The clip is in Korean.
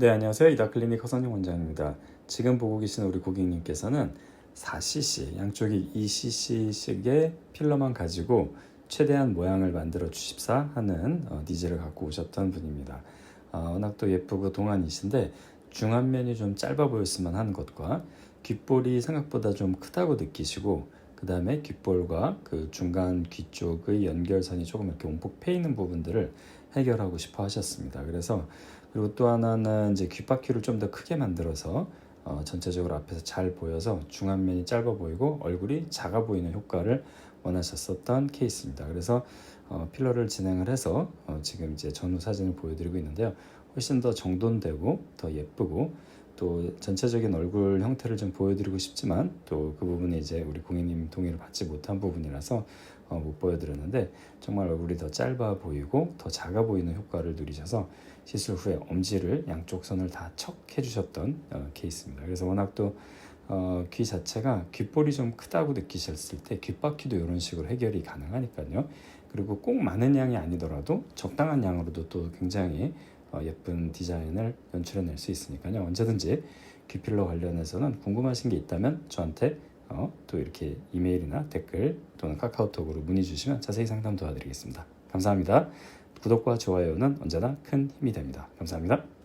네, 안녕하세요. 이다클리닉 허선영 원장입니다. 지금 보고 계신 우리 고객님께서는 4cc, 양쪽이 2cc씩의 필러만 가지고 최대한 모양을 만들어 주십사 하는 어, 니즈를 갖고 오셨던 분입니다. 어, 워낙 또 예쁘고 동안이신데 중안면이 좀 짧아 보였으면 하는 것과 귓볼이 생각보다 좀 크다고 느끼시고 그 다음에 귓볼과 그 중간 귀 쪽의 연결선이 조금 이렇게 움푹 패 있는 부분들을 해결하고 싶어 하셨습니다. 그래서 그리고 또 하나는 이제 귓바퀴를 좀 더 크게 만들어서 어, 전체적으로 앞에서 잘 보여서 중안면이 짧아 보이고 얼굴이 작아 보이는 효과를 원하셨었던 케이스입니다. 그래서 어, 필러를 진행을 해서 어, 지금 이제 전후 사진을 보여드리고 있는데요. 훨씬 더 정돈되고 더 예쁘고 또 전체적인 얼굴 형태를 좀 보여드리고 싶지만 또 그 부분이 이제 우리 고객님 동의를 받지 못한 부분이라서 어, 못 보여드렸는데 정말 얼굴이 더 짧아 보이고 더 작아 보이는 효과를 누리셔서 시술 후에 엄지를 양쪽 손을 다 척 해주셨던 어, 케이스입니다. 그래서 워낙 또 어, 귀 자체가 귓볼이 좀 크다고 느끼셨을 때 귓바퀴도 이런 식으로 해결이 가능하니까요. 그리고 꼭 많은 양이 아니더라도 적당한 양으로도 또 굉장히 어, 예쁜 디자인을 연출해낼 수 있으니까요. 언제든지 귀필러 관련해서는 궁금하신 게 있다면 저한테 어, 또 이렇게 이메일이나 댓글 또는 카카오톡으로 문의 주시면 자세히 상담 도와드리겠습니다. 감사합니다. 구독과 좋아요는 언제나 큰 힘이 됩니다. 감사합니다.